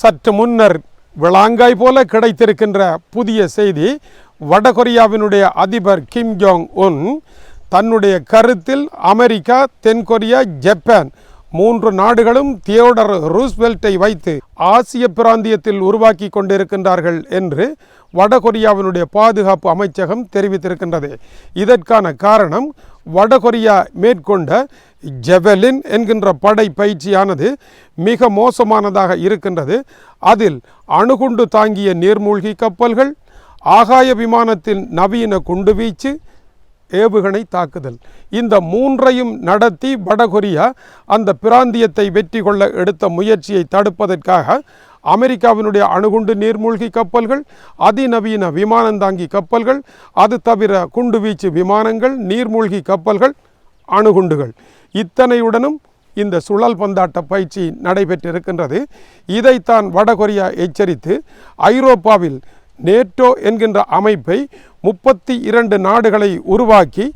சற்று முன்னர் விளாங்காய் போல கிடைத்திருக்கின்ற புதிய செய்தி வடகொரியாவினுடைய அதிபர் கிம் ஜோங் உன் தன்னுடைய கருத்தில் அமெரிக்கா தென்கொரியா ஜப்பான் மூன்று நாடுகளும் தியோடர் ரூஸ்வெல்ட்டை வைத்து ஆசிய பிராந்தியத்தில் உருவாக்கி கொண்டிருக்கின்றார்கள் என்று வடகொரியாவினுடைய பாதுகாப்பு அமைச்சகம் தெரிவித்திருக்கின்றது. இதற்கான காரணம் வடகொரியா மேற்கொண்ட ஜெவலின் என்கின்ற படை பயிற்சியானது மிக மோசமானதாக இருக்கின்றது. அதில் அணுகுண்டு தாங்கிய நீர்மூழ்கி கப்பல்கள் ஆகாய விமானத்தில் நவீன குண்டுவீச்சு ஏவுகணை தாக்குதல். இந்த மூன்றையும் நடத்தி வடகொரியா அந்த பிராந்தியத்தை வெற்றி கொள்ள எடுத்த முயற்சியை தடுப்பதற்காக அமெரிக்காவினுடைய அணுகுண்டு நீர்மூழ்கி கப்பல்கள் அதிநவீன விமானந்தாங்கி கப்பல்கள் அது தவிர குண்டுவீச்சு விமானங்கள் நீர்மூழ்கி கப்பல்கள் அணுகுண்டுகள். இத்தனையுடனும் இந்த சுழல் பந்தாட்ட பயிற்சி நடைபெற்றிருக்கின்றது. இதைத்தான் வடகொரியா எச்சரித்து ஐரோப்பாவில் நேட்டோ என்கின்ற அமைப்பை முப்பத்தி இரண்டு நாடுகளை உருவாக்கி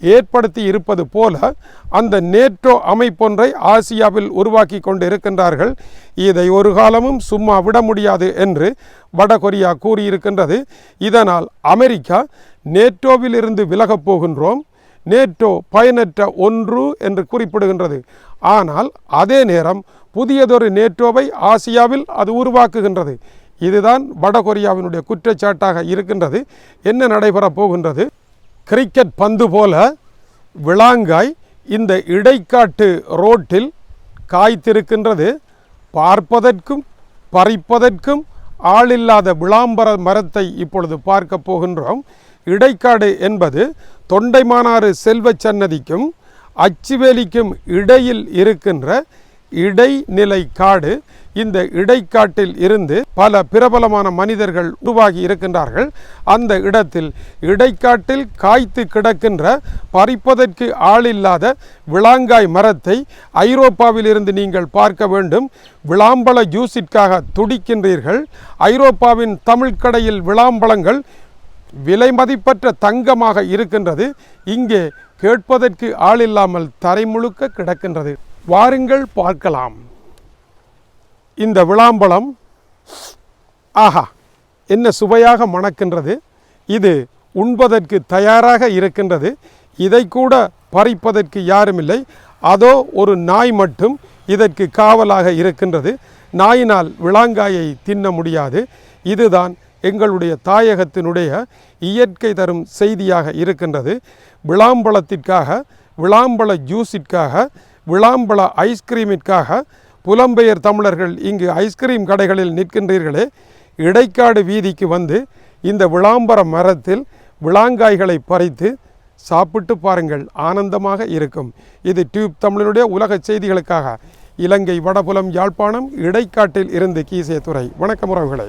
ஏற்படுத்தி இருப்பது போல அந்த நேட்டோ அமைப்பொன்றை ஆசியாவில் உருவாக்கி கொண்டு இருக்கின்றார்கள் இதை ஒரு காலமும் சும்மா விட முடியாது என்று வடகொரியா கூறியிருக்கின்றது. இதனால் அமெரிக்கா நேட்டோவிலிருந்து விலகப் போகின்றோம். நேட்டோ பயனற்ற ஒன்று என்று குறிப்பிடுகின்றது. ஆனால் அதே நேரம் புதியதொரு நேட்டோவை ஆசியாவில் அது உருவாக்குகின்றது. இதுதான் வடகொரியாவினுடைய குற்றச்சாட்டாக இருக்கின்றது. என்ன நடைபெறப் போகின்றது? கிரிக்கெட் பந்து போல விளாங்காய் இந்த இடைக்காட்டு ரோட்டில் காய்த்திருக்கின்றது. பார்ப்பதற்கும் பறிப்பதற்கும் ஆளில்லாத விளாம்பர மரத்தை இப்பொழுது பார்க்க போகின்றோம். இடைக்காடு என்பது தொண்டைமானாறு செல்வ சன்னதிக்கும் அச்சுவேலிக்கும் இடையில் இருக்கின்ற இடைநிலை காடு. இந்த இடைக்காட்டில் இருந்து பல பிரபலமான மனிதர்கள் உருவாகி இருக்கின்றார்கள். அந்த இடத்தில் இடைக்காட்டில் காய்த்து கிடக்கின்ற பறிப்பதற்கு ஆளில்லாத விளாங்காய் மரத்தை ஐரோப்பாவில் இருந்து நீங்கள் பார்க்க வேண்டும். விளாம்பழ ஜூஸிற்காக துடிக்கின்றீர்கள். ஐரோப்பாவின் தமிழ்கடையில் விளாம்பழங்கள் விலை மதிப்பற்ற தங்கமாக இருக்கின்றது. இங்கே கேட்பதற்கு ஆள் இல்லாமல் தரை முழுக்க கிடக்கின்றது. வாருங்கள் பார்க்கலாம். இந்த விளாம்பழம் ஆஹா என்ன சுவையாக மணக்கின்றது. இது உண்பதற்கு தயாராக இருக்கின்றது. இதை கூட பறிப்பதற்கு யாருமில்லை. அதோ ஒரு நாய் மட்டும் இதற்கு காவலாக இருக்கின்றது. நாயினால் விளாங்காயை தின்ன முடியாது. இதுதான் எங்களுடைய தாயகத்தினுடைய இயற்கை தரும் செய்தியாக இருக்கின்றது. விளாம்பழத்திற்காக விளாம்பழ ஜூஸிற்காக விளாம்பழ ஐஸ்கிரீமிற்காக புலம்பெயர் தமிழர்கள் இங்கு ஐஸ்கிரீம் கடைகளில் நிற்கின்றீர்களே. இடைக்காடு வீதிக்கு வந்து இந்த விளாம்பர மரத்தில் விளாங்காய்களை பறித்து சாப்பிட்டு பாருங்கள். ஆனந்தமாக இருக்கும். இது டியூப் தமிழனுடைய உலக செய்திகளுக்காக. இலங்கை வடபுலம் யாழ்ப்பாணம் இடைக்காட்டில் இருந்து கீசிய துறை வணக்கம் உறவுகளை.